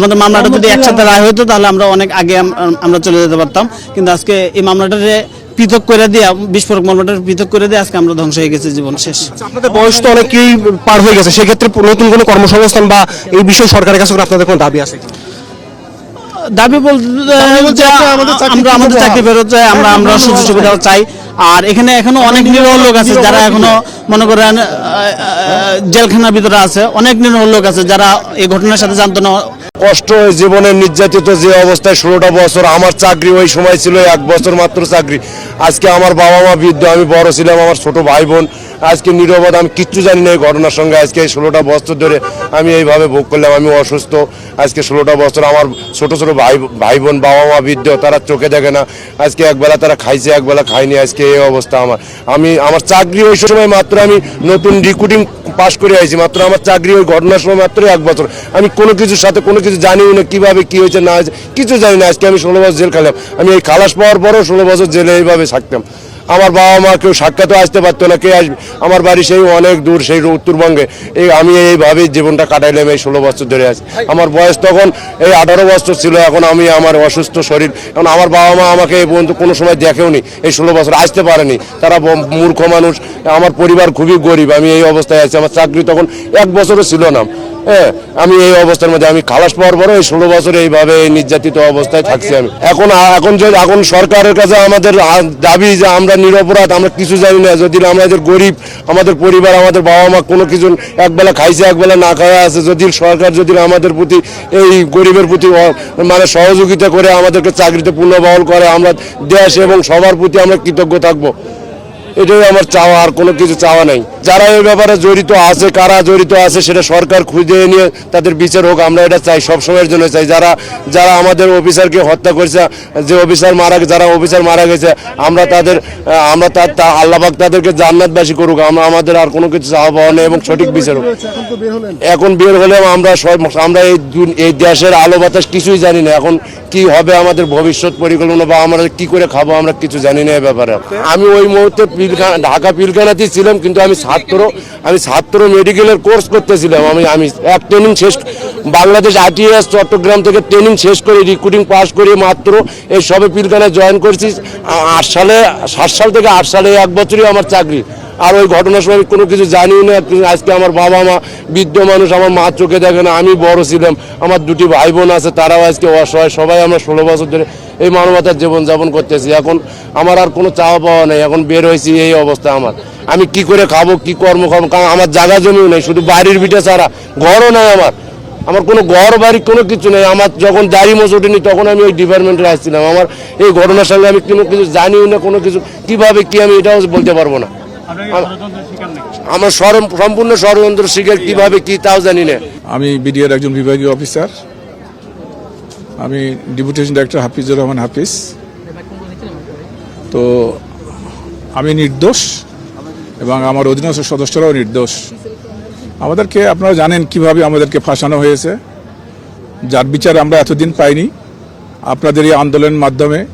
আমাদের মামলাটা যদি একসাথে রায় হতো তাহলে আমরা অনেক আগে আমরা চলে যেতে পারতাম। কিন্তু আজকে এই মামলাটারে পৃথক করে দিয়ে বিস্ফোরক মামলাটা পৃথক করে দিয়ে আজকে আমরা ধ্বংস হয়ে গেছি জীবন শেষ। আপনাদের বয়স তো অনেকেই পার হয়ে গেছে। সেক্ষেত্রে নতুন কোনো কর্মসংস্থান বা এই বিষয়ে সরকারের কাছে আপনাদের কোনো দাবি আছে? দাবি বলতে আমরা আমাদের চাকরি ফেরত চাই আমরা আমরা সুযোগ সুবিধা চাই। আর এখানে এখনও অনেক নিরহ লোক আছে যারা এখনও মনে করেন জেলখানার ভিতরে আছে। অনেক নিরহ লোক আছে যারা এই ঘটনার সাথে জানতো না কষ্ট হয়ে জীবনে নির্যাতিত যে অবস্থায় ষোলোটা বছর, আমার চাকরি ওই সময় ছিল, এক বছর মাত্র চাকরি। আজকে আমার বাবা মা বৃদ্ধ, আমি বড় ছিলাম, আমার ছোট ভাই বোন আজকে নিরবদ আমি কিচ্ছু জানি না এই ঘটনার সঙ্গে। আজকে এই ষোলোটা বছর ধরে আমি এইভাবে ভোগ করলাম, আমি অসুস্থ। আজকে ষোলোটা বছর আমার ছোট ছোট ভাই ভাই বোন বাবা মা বৃদ্ধ, তারা চোখে দেখে না। আজকে একবেলা তারা খাইছে, একবেলা খায়নি, আজকে এই অবস্থা আমার। আমি আমার চাকরি ওই সময় মাত্র আমি নতুন রিক্রুটিং পাশ করে আইছি, মাত্র আমার চাকরি ওই ঘটনার সময় মাত্র এক বছর। আমি কোনো কিছুর সাথে কোনো কিছু জানিও না কীভাবে কি হয়েছে না হয়েছে কিছু জানি না আজকে আমি ষোলো বছর জেল খেলাম আমি এই খালাস পাওয়ার পরও ষোলো বছর জেলে এইভাবে থাকতাম। আমার বাবা মা কেউ সাক্ষাৎও আসতে পারতো না কে আসবে? আমার বাড়ি সেই অনেক দূর সেই উত্তরবঙ্গে। এই আমি এইভাবে জীবনটা কাটাইলাম এই ষোলো বছর ধরে আছি আমার বয়স তখন এই আঠারো বছর ছিল এখন আমি আমার অসুস্থ শরীর। এখন আমার বাবা মা আমাকে এই পর্যন্ত কোনো সময় দেখেওনি এই ষোলো বছর আসতে পারেনি। তারা মূর্খ মানুষ আমার পরিবার খুবই গরিব আমি এই অবস্থায় আছি আমার চাকরি তখন এক বছরও ছিল না। হ্যাঁ আমি এই অবস্থার মধ্যে, আমি খালাস পাওয়ার পরে এই ষোলো বছর এইভাবে এই নির্যাতিত অবস্থায় থাকছি আমি। এখন এখন যদি এখন সরকারের কাছে আমাদের দাবি যে আমরা নিরপরাধ, আমরা কিছু জানি না। যদি আমাদের গরিব, আমাদের পরিবার, আমাদের বাবা মা কোনো কিছু একবেলা খাইছে, একবেলা না খাওয়া আছে, যদি সরকার যদি আমাদের প্রতি এই গরিবের প্রতি মানে সহযোগিতা করে আমাদেরকে চাকরিতে পুনর্বহল করে, আমরা দেশ এবং সবার প্রতি আমরা কৃতজ্ঞ থাকব। এটাই আমার চাওয়া, আর কোনো কিছু চাওয়া নাই। যারা এই ব্যাপারে জড়িত আছে, কারা জড়িত আছে, সেটা সরকার খুঁজে নিয়ে তাদের বিচার হোক, আমরা এটা চাই, সব সময়ের জন্য চাই। যারা যারা আমাদের অফিসারকে হত্যা করেছে, যে অফিসার মারা যারা অফিসার মারা গেছে, আমরা তাদের আমরা তার আল্লাহবাক তাদেরকে জান্নাতবাসী করুক, আমরা, আমাদের আর কোনো কিছু চাওয়া পাওয়া নেই এবং সঠিক বিচার হোক। এখন বের হলেও আমরা আমরা এই এই দেশের আলো বাতাস কিছুই জানি না। এখন কি হবে আমাদের ভবিষ্যৎ পরিকল্পনা বা আমরা কি করে খাব, আমরা কিছু জানি না এই ব্যাপারে। আমি ওই মুহূর্তে পিলখানা, ঢাকা পিলখানাতেই ছিলাম, কিন্তু আমি ছাত্র আমি ছাত্র মেডিকেলের কোর্স করতেছিলাম। আমি আমি এক ট্রেনিং শেষ, বাংলাদেশ আইটিএস চট্টগ্রাম থেকে ট্রেনিং শেষ করে রিক্রুটিং পাস করে মাত্র এই সবে পিলখানায় জয়েন করছি। আট সালে, সাত সাল থেকে আট সালে এক বছরই আমার চাকরি। আর ওই ঘটনার সময় আমি কোনো কিছু জানিও না। আজকে আমার বাবা মা, বৃদ্ধ মানুষ আমার মা চোখে দেখে না, আমি বড় ছিলাম। আমার দুটি ভাই বোন আছে, তারাও আজকে অসহায়। সবাই আমরা ষোলো বছর ধরে এই মানবতার জীবনযাপন করতেছি। এখন আমার আর কোনো চাওয়া পাওয়া নেই। এখন বের হয়েছি, এই অবস্থা আমার। আমি কি করে খাব, কি কর্ম খাব? কারণ আমার জায়গা জমিও নেই, শুধু বাড়ির ভিটে ছাড়া। ঘরও নাই আমার। আমার কোনো ঘর, বাড়ি কোনো কিছু নেই। আমার যখন দাড়ি ওঠেনি তখন আমি ওই ডিপার্টমেন্টে আসছিলাম। আমার এই ঘটনার সঙ্গে আমি কোনো কিছু জানিও না, কোনো কিছু। কীভাবে, কি আমি এটাও বলতে পারব না। আমার সরম- সম্পূর্ণ ষড়যন্ত্র শিখের কীভাবে কি তাও জানি না। আমি বিডিআর একজন বিভাগীয় অফিসার। আমি ডেপুটেশন ডাইরেক্টর হাফিজুর রহমান হাফিজ। তো আমি নির্দোষ এবং আমার অধীনস্থ সদস্যরাও নির্দোষ। আমাদেরকে আপনারা জানেন কীভাবে আমাদেরকে ফাঁসানো হয়েছে। যার বিচার আমরা এতদিন পাইনি। আপনাদের এই আন্দোলনের মাধ্যমে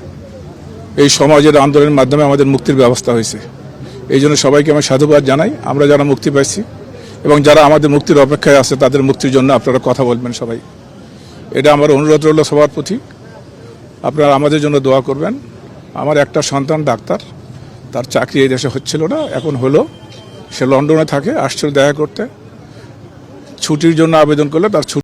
এই সমাজের আন্দোলনের মাধ্যমে আমাদের মুক্তির ব্যবস্থা হয়েছে। এই জন্য সবাইকে আমি সাধুবাদ জানাই। আমরা যারা মুক্তি পাইছি এবং যারা আমাদের মুক্তির অপেক্ষায় আছে, তাদের মুক্তির জন্য আপনারা কথা বলবেন সবাই। এটা আমার অনুরোধ রইল সবার প্রতি। আপনারা আমাদের জন্য দোয়া করবেন। আমার একটা সন্তান ডাক্তার, তার চাকরি এই দেশে হচ্ছিল না, এখন হলো। সে লন্ডনে থাকে, আসছিল দেখা করতে। ছুটির জন্য আবেদন করলে তার ছুটি